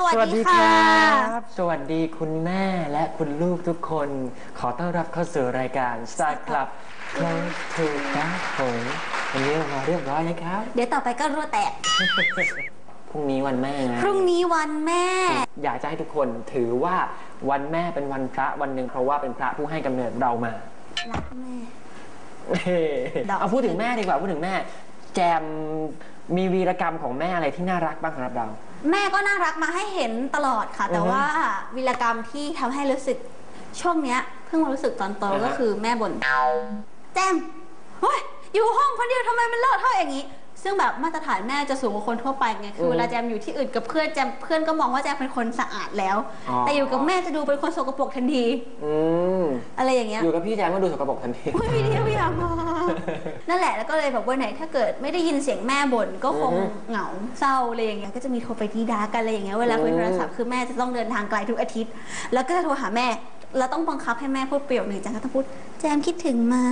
สวัสดีค่ะรับสวัสดีคุณแม่และคุณลูกทุกคน ขอต้อนรับเข้าสู่รายการ Star Club Close to Dark Hole วันนี้เรามาเรียบร้อยนะครับ เดี๋ยวต่อไปก็รั่วแตก พรุ่งนี้วันแม่ไงพรุ่งนี้วันแม่ อยากจะให้ทุกคนถือว่าวันแม่เป็นวันพระวันหนึ่งเพราะว่าเป็นพระผู้ให้กำเนิดเรามารักแม่ เฮ้ดอก เอาพูดถึงแม่ดีกว่าพูดถึงแม่ แจมมีวีรกรรมของแม่อะไรที่น่ารักบ้างสำหรับเรา แม่ก็น่ารักมาให้เห็นตลอดค่ะ แต่อือฮึว่าวีรกรรมที่ทำให้รู้สึกช่วงเนี้ยเพิ่งมารู้สึกตอนโตอ่าฮะ ก็คือแม่บ่นแจมเฮ้ยอยู่ห้องคนเดียวทำไมมันเลอะเทอะอย่างนี้ ซึ่งแบบมาตรฐานแม่จะสูงกว่าคนทั่วไปไงคือเวลาแจมอยู่ที่อื่นกับเพื่อนแจมเพื่อนก็มองว่าแจมเป็นคนสะอาดแล้วแต่อยู่กับแม่จะดูเป็นคนสกปรกทันที อืมอะไรอย่างเงี้ย อยู่กับพี่แจมก็ดูสกปรกทันที ไม่มีเดียวอยากมานั่นแหละแล้วก็เลยแบบวันไหนถ้าเกิดไม่ได้ยินเสียงแม่บ่นก็คงอือฮึเหงาเศร้าอะไรอย่างเงี้ยก็จะมีโทรไปดีดากันอะไรอย่างเงี้ยเวลาคุยอืมโทรศัพท์คือแม่จะต้องเดินทางไกลทุกอาทิตย์ แล้วก็จะโทรหาแม่แล้วต้องบังคับให้แม่พูดประโยคหนึ่งจังก็ต้องพูด แจมคิดถึงม้า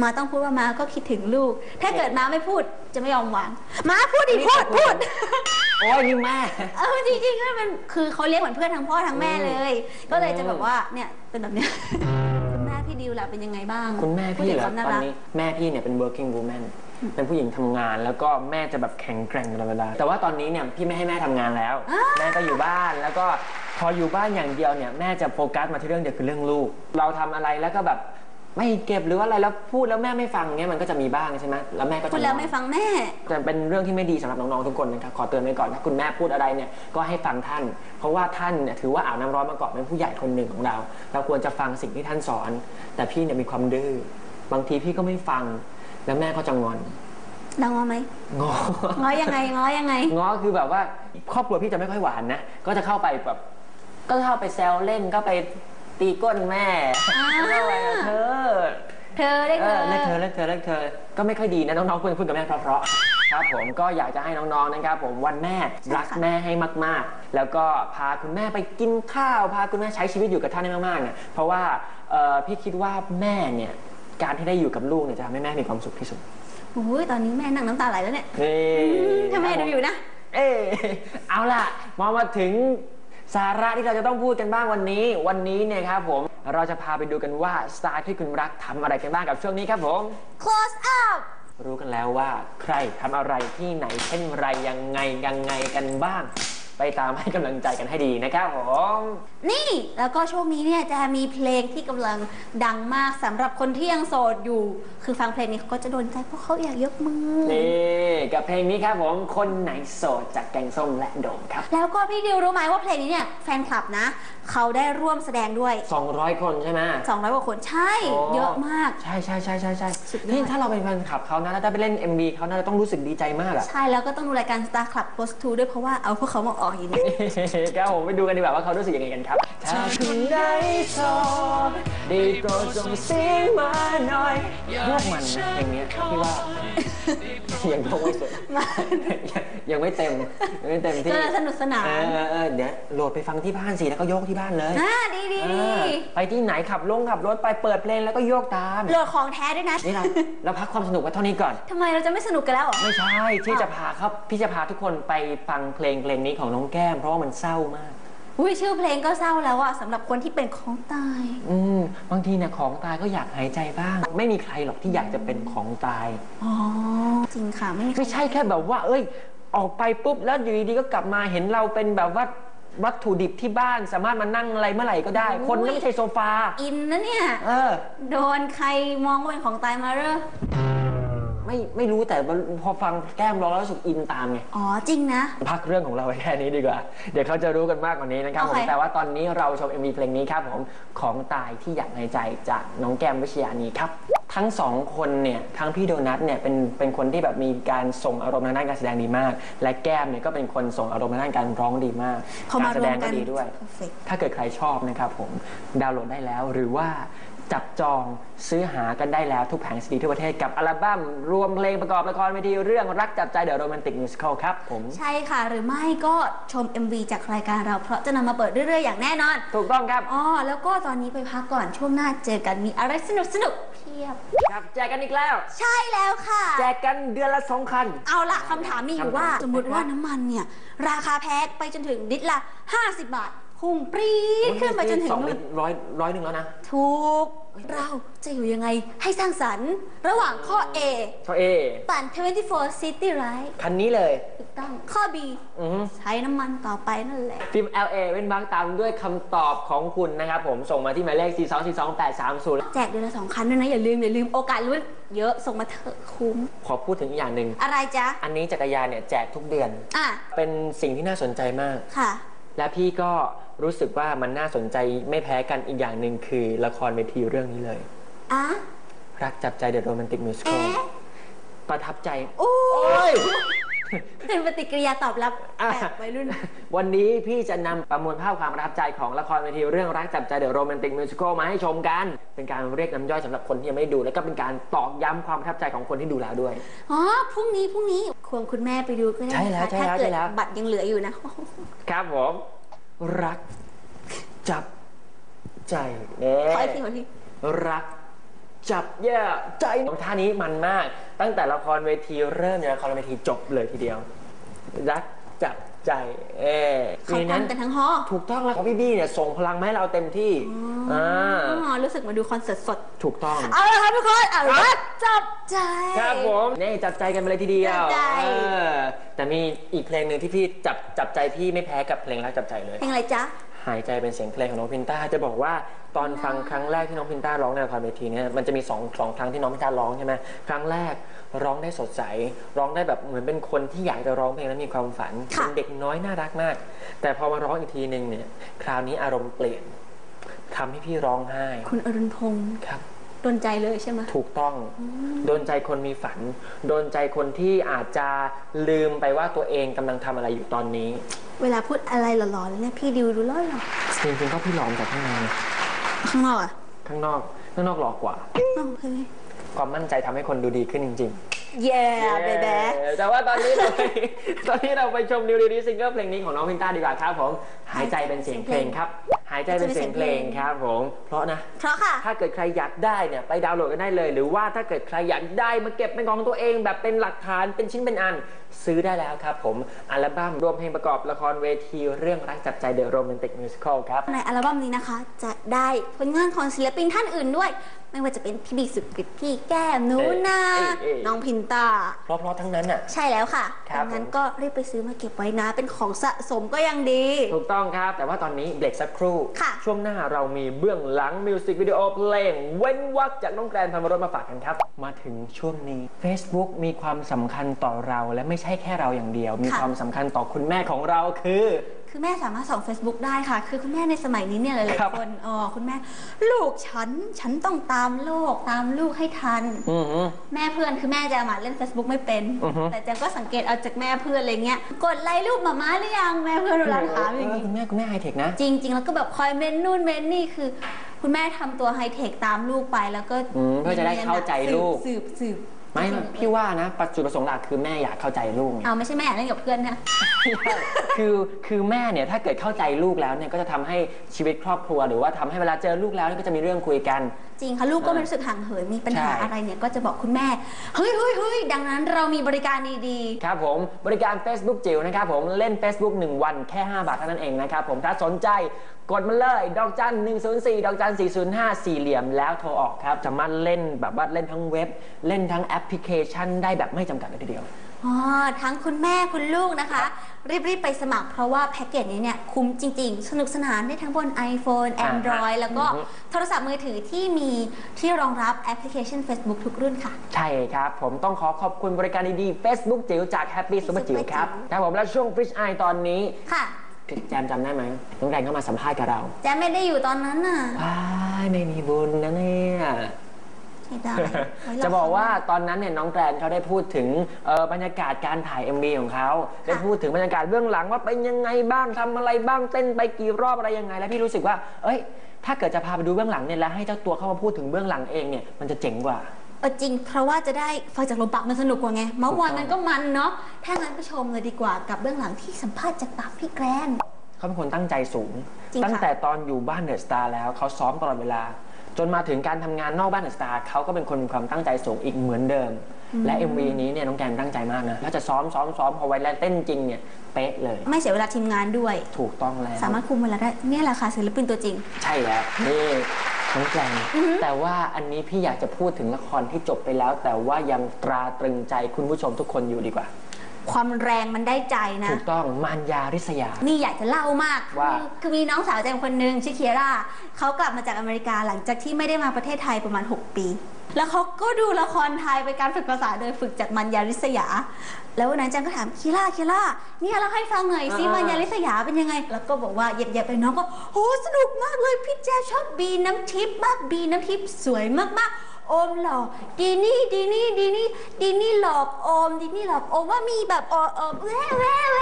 ม้าต้องพูดว่าม้าก็คิดถึงลูก ถ้าเกิดม้าไม่พูดจะไม่ยอมวางม้าพูดดิพูดพูด โอ้ยนี่แม่ เออจริงๆก็เป็นคือเขาเลี้ยงเหมือนเพื่อนทั้งพ่อทั้งแม่เลย ก็เลยจะแบบว่าเนี่ยเป็นแบบเนี้ยคุณแม่พี่ดิวล่ะเป็นยังไงบ้างคุณแม่พี่เหรอพูดถึงความน่าตอนรักนี้แม่พี่เนี่ยเป็น working woman เป็นผู้หญิงทำงานแล้วก็แม่จะแบบแข็งแกร่งตลอดเวลา แต่ว่าตอนนี้เนี่ยพี่ไม่ให้แม่ทำงานแล้ว แม่ก็อยู่บ้านแล้วก็พออยู่บ้านอย่างเดียวเนี่ยแม่จะโฟกัสมาที่เรื่องเดียวคือเรื่องลูก เราทำอะไรแล้วก็แบบ ไม่เก็บหรือว่าอะไรแล้วพูดแล้วแม่ไม่ฟังเนี่ยมันก็จะมีบ้างใช่ไหมแล้วแม่ก็จะพูดแล้วงอนไม่ฟังแม่จะเป็นเรื่องที่ไม่ดีสำหรับน้องๆทุกคนนะครับขอเตือนไว้ก่อนถ้าคุณแม่พูดอะไรเนี่ยก็ให้ฟังท่าน เพราะว่าท่านเนี่ยถือว่าอาบน้ำร้อนมาก่อนเป็นผู้ใหญ่คนหนึ่งของเรา เราควรจะฟังสิ่งที่ท่านสอน แต่พี่เนี่ยมีความดื้อบางทีพี่ก็ไม่ฟัง แล้วแม่ก็จะงอนดังงอไหมงอง้อยังไงง้อยังไงง้อคือแบบว่าครอบครัวพี่จะไม่ค่อยหวานนะก็จะเข้าไปแบบก็เข้าไปแซวเล่นก็ไป ตีก้นแม่อ่าก็ไปเธอเธอเรียกเอเธออเลิกเธอเลิกเธอเลิกเธอ ก็ไม่ค่อยดีนะน้องๆควรพูดกับแม่เพราะๆครับผมก็อยากจะให้น้องๆนะครับ ผมวันแม่รักแม่ให้มากๆ แล้วก็พาคุณแม่ไปกินข้าวพาคุณแม่ใช้ชีวิตอยู่กับท่านให้มากๆเนี่ยเพราะว่าเอ่อพี่คิดว่าแม่เนี่ยการที่ได้อยู่กับลูกเนี่ยจะทำให้แม่มีความสุขที่สุดโอ้ยตอนนี้แม่นั่งน้ำตาไหลแล้วเนี่ยนี่ ถ้าแม่ดูอยู่นะ เอ้เอาล่ะมามาถึง สาระที่เราจะต้องพูดกันบ้างวันนี้ วันนี้เนี่ยครับผมเราจะพาไปดูกันว่าสไตล์ที่คุณรักทำอะไรกันบ้างกับช่วงนี้ครับผม close up รู้กันแล้วว่าใครทำอะไรที่ไหนเช่นไรยังไงยังไงกันบ้าง ไปตามให้กำลังใจกันให้ดีนะครับผมนี่แล้วก็ช่วงนี้เนี่ยจะมีเพลงที่กำลังดังมากสำหรับคนที่ยังโสดอยู่ คือฟังเพลงนี้เขาก็จะโดนใจเพราะเขาอยากยกมือ นี่กับเพลงนี้ครับผมคนไหนโสดจากแกงส้มและโดมครับแล้วก็พี่ดิวรู้ไหมว่าเพลงนี้เนี่ยแฟนคลับนะ เขาได้ร่วมแสดงด้วย 200 คนใช่ไหม 200กว่าคนใช่ โอ้ เยอะมาก ใช่ใช่ใช่ใช่ใช่สุดยอด นี่ถ้าเราเป็นแฟนคลับเขานะแล้วถ้าไปเล่น MV เขานะเราต้องรู้สึกดีใจมากอะ ใช่แล้วก็ต้องดูรายการ Star Club Post 2ด้วยเพราะว่าเอาพวกเขามาออกอย่างนี้ครับผมไปดูกันดีกว่าว่าเขารู้สึกยังไงกันครับถ้าคุณได้โสดได้โปรดส่งเสียงมาหน่อยยกมันนะเพลงเนี้ยพี่ว่า ยังยกไม่สุดยังไม่เต็มยังไม่เต็มที่ก็สนุกสนานเออเออเออเดี๋ยวโหลดไปฟังที่บ้านสิแล้วก็โยกที่บ้านเลยอ่าดีดีเอดีอไปที่ไหนขับลงขับรถไปเปิดเพลงแล้วก็โยกตามโหลดของแท้ด้วยนะนี่เราเราพักความสนุกไว้เท่านี้ก่อนทำไมเราจะไม่สนุกกันแล้วเหรอไม่ใช่ที่จะพาครับพี่จะพาทุกคนไปฟังเพลงเพลงนี้ของน้องแก้ม เพราะว่ามันเศร้ามาก อุ้ยชื่อเพลงก็เศร้าแล้วอะสำหรับคนที่เป็นของตาย อืมบางทีเนี่ยของตายก็อยากหายใจบ้าง ไม่มีใครหรอกที่อยากจะเป็นของตาย อ๋อ จริงค่ะไม่มีไม่ใช่แค่แบบว่า เอ้ย ออกไปปุ๊บแล้วอยู่ดีๆก็กลับมาเห็นเราเป็นแบบว่าวัตถุดิบที่บ้านสามารถมานั่งอะไรเมื่อไหร่ก็ได้ คนนั้นไม่ใช่โซฟา อินนะเนี่ย เออ โดนใครมองว่าเป็นของตายมาเรอ ไม่ไม่รู้แต่พอฟังแก้มร้องแล้วรู้สึกอินตามไง อ๋อจริงนะ พักเรื่องของเราไว้แค่นี้ดีกว่า เดี๋ยวเขาจะรู้กันมากกว่านี้นะครับผโอมเคแต่ว่าตอนนี้เราชม MV เพลงนี้ครับผม ของตายที่อยากในใจจากน้องแก้มวิชยานีครับ ทั้งสองคนเนี่ย ทั้งพี่โดนัทเนี่ยเป็นเป็นคนที่แบบมีการส่งอารมณ์ทางด้านการแสดงดีมาก และแก้มเนี่ยก็เป็นคนส่งอารมณ์ทางด้านการร้องดีมาก พอการมาแสรดวงมก็กันดีด้วย perfect ถ้าเกิดใครชอบนะครับผม ดาวน์โหลดได้แล้ว หรือว่า จับจองซื้อหากันได้แล้วทุกแผงซีดีทั่วประเทศกับอัลบั้มรวมเพลงประกอบละครเวทีเรื่องรักจับใจเดอะโรแมนติกมิวสิควลครับผม ใช่ค่ะหรือไม่ก็ชม MV จากรายการเราเพราะจะนำมาเปิดเรื่อย ๆ อย่างแน่นอน ถูกต้องครับ อ๋อ แล้วก็ตอนนี้ไปพักก่อนช่วงหน้าเจอกันมีอะไรสนุกสนุกๆเพียบ ครับแจกกันอีกแล้ว ใช่แล้วค่ะ แจกกันเดือนละสองคัน เอาละคำถามมีอยู่ว่า คำถาม สมมติว่าน้ำมันเนี่ย ราคาแพงไปจนถึงลิตรละ 50 บาท พุ่งปรี๊ดขึ้นไปจนถึงสองนู่ลินตรร้อยร้อยหนึ่งแล้วนะถูก เราจะอยู่ยังไงให้สร้างสรรค์ ระหว่างข้อ A เท่าเอปั่น 24 City Ride คันนี้เลยถูกต้องข้อ B อือฮึ ใช้น้ำมันต่อไปนั่นแหละฟิล์ม LA เว้นบางตามด้วยคำตอบของคุณนะครับผมส่งมาที่หมายเลข 4 2 4 2 8 3 0 แจกเดือนละสองคันด้วยนะ อย่าลืม อย่าลืมโอกาสลุ้นเยอะส่งมาเถอะคุ้ม ขอพูดถึงอีกอย่างหนึ่ง อะไรจ๊ะ อันนี้จักรยานเนี่ยแจกทุกเดือน อะ เป็นสิ่งที่น่าสนใจมาก ค่ะ และพี่ก็ รู้สึกว่ามันน่าสนใจไม่แพ้กันอีกอย่างหนึ่งคือละครเวทีเรื่องนี้เลยอะรักจับใจเดอะโรแมนติกมิวสิควลเอ๊ะประทับใจ โอ้โอ้ย เป็นปฏิกิริยาตอบรับอะ แบบวัยรุ่น วันนี้พี่จะนำประมวลภาพความประทับใจของละครเวทีเรื่องรักจับใจเดอะโรแมนติกมิวสิควลมาให้ชมกัน เป็นการเรียกน้ำย่อยสำหรับคนที่ยังไม่ดู แล้วก็เป็นการตอกย้ำความประทับใจของคนที่ดูแล้วด้วย อ๋อ พรุ่งนี้ พรุ่งนี้ ควงคุณแม่ไปดูก็ได้ใช่แล้วนะคะใช่แล้วถ้าเกิดใช่แล้ว บัตรยังเหลืออยู่นะ ครับผม รักจับใจเน่ขออีกทีขออีกที รัก จับแย่ใจท่านี้มันมาก ตั้งแต่ละครเวทีเริ่มเนี่ยละครเวทีจบเลยทีเดียว รักจับใจเออเขาในนั้นทำกันทั้งหอถูกต้องแล้วพี่บี้เนี่ยส่งพลังมาให้เราเต็มที่อ่าอ๋อรู้สึกเหมาดูคอนเสิร์ตสด ถูกต้อง เอาละครับทุกคนเอาครับรักจับใจ ครับผมนี่จับใจกันไปเลยทีเดียวจับใจ เออแต่มีอีกเพลงหนึ่งที่พี่จับจับใจพี่ไม่แพ้กับเพลงรักจับใจเลย เพลงอะไรจ๊ะ หายใจเป็นเสียงเพลงของน้องพินต้าจะบอกว่าตอนฟังครั้งแรกที่น้องพินต้าร้องในละครเวทีเนี่ยมันจะมีสองสองครั้งที่น้องพินต้าร้องใช่ไหมครั้งแรกร้องได้สดใส ร้องได้แบบเหมือนเป็นคนที่อยากจะร้องเพลงแล้วมีความฝันค่ะ เป็นเด็กน้อยน่ารักมาก แต่พอมาร้องอีกทีหนึ่งเนี่ยคราวนี้อารมณ์เปลี่ยนทำให้พี่ร้องไห้คุณอรุณพงศ์ครับ โดนใจเลยใช่ไหม ถูกต้องโดนใจคนมีฝัน โดนใจคนที่อาจจะลืมไปว่าตัวเองกำลังทำอะไรอยู่ตอนนี้ เวลาพูดอะไรหล่อๆแล้วเนี่ยพี่ดิวดูหล่อหรอจริงๆก็พี่หลอมจากข้างในข้างนอกอะข้างนอกข้างนอกหลอกกว่าอ๋อโอเคความมั่นใจทำให้คนดูดีขึ้นจริงเย้ๆเบเบ้แต่ว่าตอนนี้เราไป ตอนนี้เราไปชมนิวดีซิงเกิลเพลงนี้ของน้องพินต้าดีกว่าครับผม หายใจเป็นเสียงเพลงครับ หายใจเป็นเสียงเพลงครับผม เพราะนะ เพราะค่ะ ถ้าเกิดใครอยากได้เนี่ยไปดาวน์โหลดกันได้เลย หรือว่าถ้าเกิดใครอยากได้มาเก็บเป็นของตัวเองแบบเป็นหลักฐานเป็นชิ้นเป็นอัน ซื้อได้แล้วครับผม อัลบั้มรวมเพลงประกอบละครเวทีเรื่องรักจับใจเดอะโรแมนติกมิวสิควลครับ ในอัลบั้มนี้นะคะจะได้ผลงานของศิลปินท่านอื่นด้วย ไม่ว่าจะเป็นพี่บีสุกฤตพี่แก้มหนูนาเอ้ยเอ้ยน้องพินตาเพราะๆทั้งนั้นอะ ใช่แล้วค่ะครับ ดังนั้นผมก็รีบไปซื้อมาเก็บไว้นะ เป็นของสะสมก็ยังดี ถูกต้องครับ แต่ว่าตอนนี้เบรกสักครู่ ค่ะ ช่วงหน้าเรามีเบื้องหลังมิวสิกวิดีโอเพลง เว้นวักจากน้องแกรนพันวรสมาฝากกันครับ มาถึงช่วงนี้ Facebook มีความสำคัญต่อเราและไม่ใช่แค่เราอย่างเดียว มีค่ะ ความสำคัญต่อคุณแม่ของเราคือ คือแม่สามารถส่อง Facebook ได้ค่ะ คือคุณแม่ในสมัยนี้เนี่ยหลายครับ ๆคนอ๋อคุณแม่ ลูกฉัน ฉันต้องตามโลกตามลูกให้ทัน อือหือแม่เพื่อนคือแม่จะมาเล่น Facebook ไม่เป็น อือฮึ แต่แจงก็สังเกตเอาจากแม่เพื่อนอะไรเงี้ยกดไลค์รูปหมาม่าหรือยังแม่เพื่อนเวลาถามอย่างเอองี้คุณแม่คุณแม่ไฮเทคนะ จริง ๆ แล้วก็แบบคอยเมนนู่นเมนนี่คือ คุณแม่ทำตัวไฮเทคตามลูกไปแล้วก็อืมเพื่อจะได้เข้าใจลูก สืบสืบ ไม่พี่ว่านะปัจจุดประสงค์หลักคือแม่อยากเข้าใจลูกไงเอาไม่ใช่แม่อยากเล่นกับเพื่อนนะคือคือแม่เนี่ยถ้าเกิดเข้าใจลูกแล้วเนี่ยก็จะทำให้ชีวิตครอบครัว หรือว่าทำให้เวลาเจอลูกแล้วเนี่ยก็จะมีเรื่องคุยกัน จริงค่ะลูกก็ไม่รู้สึกห่างเหินมีปัญหาใช่อะไรเนี่ยก็จะบอกคุณแม่เฮ้ยเฮ้ยเฮ้ยดังนั้นเรามีบริการดีครับผมบริการ Facebook จิ๋วนะครับผมเล่น Facebook 1 วันแค่ 5 บาทเท่านั้นเองนะครับผมถ้าสนใจกดมาเลยดอกจัน 104 ดอกจัน 405 สี่เหลี่ยมแล้วโทรออกครับสามารถเล่นแบบว่าเล่นทั้งเว็บ เล่นทั้งแอปพลิเคชันได้แบบไม่จำกัดเลยทีเดียวๆอ๋อทั้งคุณแม่คุณลูกนะคะ รีบ ๆ ไปสมัครเพราะว่าแพ็กเกจนี้เนี่ยคุ้มจริง ๆ สนุกสนานได้ทั้งบน iPhone อ่าฮะ Android แล้วก็อือฮึ โทรศัพท์มือถือที่มีที่รองรับแอปพลิเคชัน Facebook ทุกรุ่นค่ะ ใช่ครับ ผมต้องขอขอบคุณบริการดีๆ Facebook จิ๋วจาก Happy Super จิ๋วครับครับผมและช่วง Fish Eye ตอนนี้ ค่ะ แจมจำได้ไหมน้องแรงเข้ามาสัมภาษณ์กับเราแจมไม่ได้อยู่ตอนนั้นน่ะว้ายไม่มีบุญนะเนี่ยใช่ได้ไว้รจะบอกว่าตอนนั้นเนี่ยน้องแกรนเขาได้พูดถึงเอ่อบรรยากาศการถ่าย MV ของเขาได้พูดถึงบรรยากาศเบื้องหลังว่าเป็นยังไงบ้างทำอะไรบ้างเต้นไปกี่รอบอะไรยังไง แล้วพี่รู้สึกว่า เอ้ย ถ้าเกิดจะพาไปดูเบื้องหลังเนี่ยแล้วให้เจ้าตัวเข้ามาพูดถึงเบื้องหลังเองเนี่ยมันจะเจ๋งกว่า เออจริง เพราะว่าจะได้ฟังจากลมปากมันสนุกกว่าไงเมื่อวานถูกต้องมันก็มันเนาะถ้างั้นไปชมเลยดีกว่ากับเบื้องหลังที่สัมภาษณ์จากปากพี่แกรนเขาเป็นคนตั้งใจสูง จริงค่ะตั้งแต่ตอนอยู่บ้านเดอะสตาร์แล้วเขาซ้อมตลอดเวลา จนมาถึงการทำงานนอกบ้านเดอะสตาร์เขาก็เป็นคนมีความตั้งใจสูงอีกเหมือนเดิม และ MV นี้เนี่ยน้องแกนตั้งใจมากนะแล้วจะซ้อมซ้อมซ้อมพอไว้แล้วเต้นจริงเนี่ยเป๊ะเลย ไม่เสียเวลาทีมงานด้วย ถูกต้องแล้ว สามารถคุมเวลาได้เนี่ยแหละค่ะศิลปินตัวจริง ใช่แล้วนี่ น้องแกลงอือฮึแต่ว่าอันนี้พี่อยากจะพูดถึงละครที่จบไปแล้ว แต่ว่ายังตราตรึงใจคุณผู้ชมทุกคนอยู่ดีกว่า ความแรงมันได้ใจนะ ถูกต้องมารยาริษยา นี่อยากจะเล่ามาก ว่า คือคือมีน้องสาวแจมคนหนึ่งชื่อเคียร่าเขากลับมาจากอเมริกาหลังจากที่ไม่ได้มาประเทศไทยประมาณ 6 ปี แล้วเขาก็ดูละครไทยเป็นการฝึกภาษาโดยฝึกจากมัญญาริษยา แล้ววันนั้นแจมก็ถามเคียร่าเคียร่าเนี่ยเล่าให้ฟังหน่อยซิมัญญาริษยาเป็นยังไง แล้วก็บอกว่าเหย็บๆไปน้องก็โอ้สนุกมากเลยพี่แจมชอบบีน้ำทิพย์มากบีน้ำทิพย์สวยมากๆ โอมหลอกดีนี่ดีนี่ดีนี่ดีนี่หลอกโอมดีนี่หลอกโอมว่ามีแบบโอเออแว่แว่แว่แล้วน้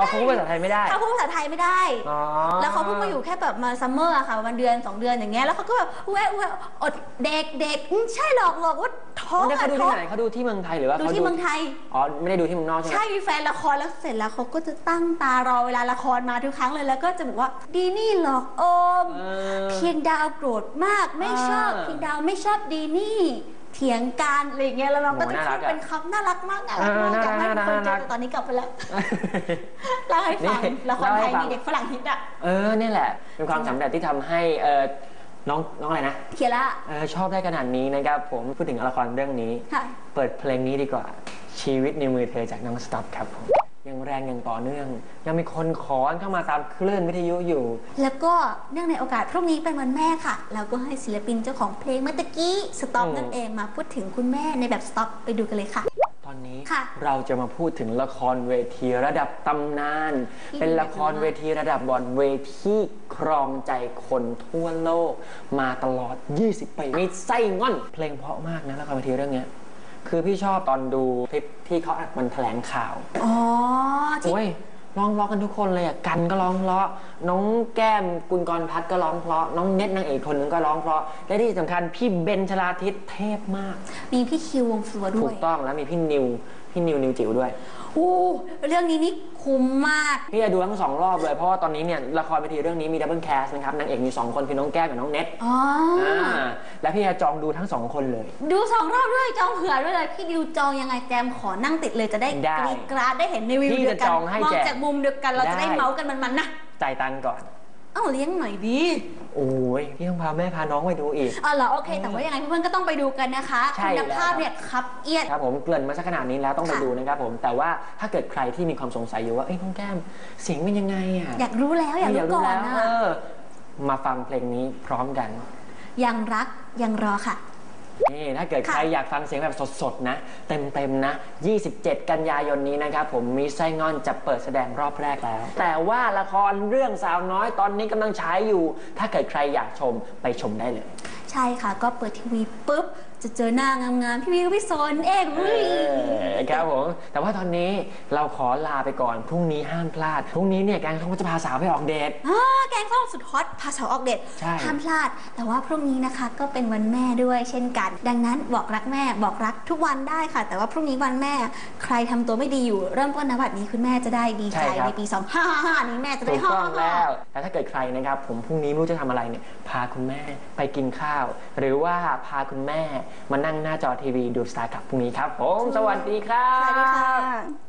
องก็อ๋อเขาพูดภาษาไทยไม่ได้ เขาพูดภาษาไทยไม่ได้ อ๋อแล้วเขาเพิ่งมาอยู่แค่แบบมาซัมเมอร์อะค่ะประมาณเดือนสองเดือนอย่างเงี้ยแล้วเขาก็แบบแวะแวะอดเด็กเด็กอืมใช่หรอกหรอกว่าท้องไม่ได้อะเขาดูท้อที่งไหนเขาดูที่เมืองไทยหรือว่าดูเขาที่เมืองไทย อ๋อไม่ได้ดูที่เมืองนอกใช่ไหม ใช่มีแฟนละครแล้วเสร็จแล้วเขาก็จะตั้งตารอเวลาละครมาทุกครั้งเลยแล้วก็จะบอกว่าดีนี่หลอกโอม เออเพียงดาวโกรธมากไม่ชอบอ่า เพียงดาวไม่ชอบดีนี่ เถียงกันอะไรอย่างเงี้ยแล้วเราก็จะโอ้น่ารัพูดกอะเป็นคำน่ารักมากน่ารักมากเอออยากให้ทุกคนเจน่าอรัก แต่ตอนนี้กลับไปแล้วเล่าให้ฟังนี่ละครเล่าไทให้ยฟัง มีเด็กฝรั่งฮิตอะเออเนี่ยแหละ เป็นความสำเร็จที่ทำให้เออน้องน้องอะไรนะเคียร่าเออชอบได้ขนาดนี้นะครับผมพูดถึงละครเรื่องนี้ ค่ะ เปิดเพลงนี้ดีกว่าชีวิตในมือเธอจากน้องสต็อปครับผม ยังแรงยังต่อเนื่อง ยังมีคนขอนเข้ามาตามคลื่นวิทยุอยู่ แล้วก็เนื่องในโอกาสพรุ่งนี้เป็นวันแม่ค่ะ เราก็ให้ศิลปินเจ้าของเพลงเมื่อตะกี้สต็อปอืมนั่นเองมาพูดถึงคุณแม่ในแบบสต็อปไปดูกันเลยค่ะ ตอนนี้ค่ะเราจะมาพูดถึงละครเวทีระดับตำนานที่เป็นละครเวทีระดับบอลเวทีครองใจคนทั่วโลก มาตลอด 20ปีมีไส้ง่อน เพลงเพราะมากนะละครเวทีเรื่องเนี้ย คือพี่ชอบตอนดูคลิปที่เขาอัดมันแถลงข่าวอ๋อที่ โอ้ยร้องเพราะกันทุกคนเลยอะกันก็ร้องเพราะน้องแก้มกุลกรพัฒน์ก็ร้องเพราะน้องเน็ตนางเอกคนหนึงก็ร้องเพราะและที่สำคัญพี่เบนชลาทิศเทพมาก มีพี่คิววงฟัวด้ถูวย กต้องแล้วมีพี่นิว พี่นิวนิวจิ๋วด้วยโอ้เรื่องนี้นี่คุ้มมาก พี่จะดูทั้งสองรอบเลย เพราะว่าตอนนี้เนี่ยละครเวทีเรื่องนี้มีดับเบิลแคสนะครับนางเอกมีสองคนคือน้องแก้มกับน้องเน็ตอ๋อออ่าและพี่จะจองดูทั้งสองคนเลย ดูสองรอบด้วยจองเผื่อด้วยเลยพี่ดิวจองยังไงแจมขอนั่งติดเลยจะได้ได้กรีดกราดได้เห็นในวิวพี่เดียวกัจะจองให้มองแจมจากมุมเดียวกันเราจะได้ได้ เมาส์กันมันๆนะ จ่ายตังค์ก่อน เอ้าเลี้ยงหน่อยดีโอ้ยพี่ต้องพาแม่พาน้องไปดูอีกอ๋อเหรอโอเค แต่ว่ายังไงเพื่อนๆก็ต้องไปดูกันนะคะใช่คุณภาพเนี่ยครับเอียด ครับผมเกริ่นมาสักขนาดนี้แล้วต้องไปค่ะ ดูนะครับผมแต่ว่าถ้าเกิดใครที่มีความสงสัยอยู่ว่าเอ้ยน้องแก้มเสียงเป็นยังไงอะอยากรู้แล้วอยากรู้ก่อนแล้วนะเออมาฟังเพลงนี้พร้อมกัน ยังรักยังรอค่ะ นี่ถ้าเกิดค่ะใครอยากฟังเสียงแบบสดๆนะ เต็มๆนะ 27 กันยายนนี้นะครับผมมีไส้งอนจะเปิดแสดงรอบแรกแล้ว แต่ว่าละครเรื่องสาวน้อยตอนนี้กำลังฉายอยู่ ถ้าเกิดใครอยากชมไปชมได้เลย ใช่ค่ะ ก็เปิดทีวีปุ๊บจะเจอหน้างามๆพี่วิวพี่โซนเอกเออุ้ยอครับผม แต่ว่าตอนนี้เราขอลาไปก่อน พรุ่งนี้ห้ามพลาด พรุ่งนี้เนี่ยแกงเขาก็จะพาสาวไปออกเดท อ่าแกงส้มสุดฮอตพาสาวออกเดทใช่ ห้ามพลาด แต่ว่าพรุ่งนี้นะคะก็เป็นวันแม่ด้วยเช่นกัน ดังนั้นบอกรักแม่บอกรักทุกวันได้ค่ะ แต่ว่าพรุ่งนี้วันแม่ใครทำตัวไม่ดีอยู่เริ่มต้นนบัดนี้คุณแม่จะได้ดีใจในปี2 5 5นี้แม่จะได้ถูกฮ่าต้องแล้วแต่ถ้าเกิดใครนะครับ ผมพรุ่งนี้ไม่รู้จะทำอะไรเนี่ย พาคุณแม่ไปกินข้าว หรือว่าพาคุณแม่มานั่งหน้าจอทีวีดูสตาร์กับพรุ่งนี้ครับผมสวัสดีครับ สวัสดีค่ะ